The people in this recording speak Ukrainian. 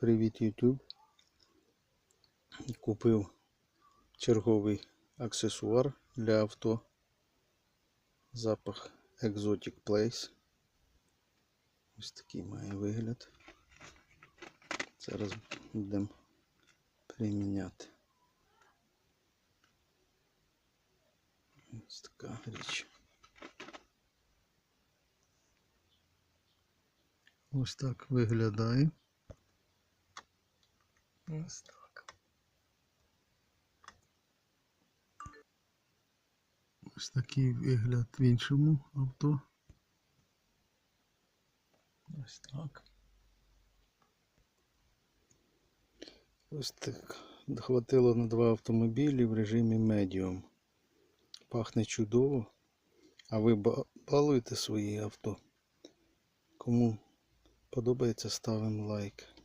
Привіт, YouTube. Купив черговий аксесуар для авто. Запах Exotic Place. Ось такий має вигляд. Зараз будемо приміняти. Ось така річ. Ось так виглядає. Ось так. Ось такий вигляд в іншому авто. Ось так. Ось так. Хватило на два автомобілі в режимі медіум. Пахне чудово. А ви балуєте свої авто. Кому подобається, ставимо лайк.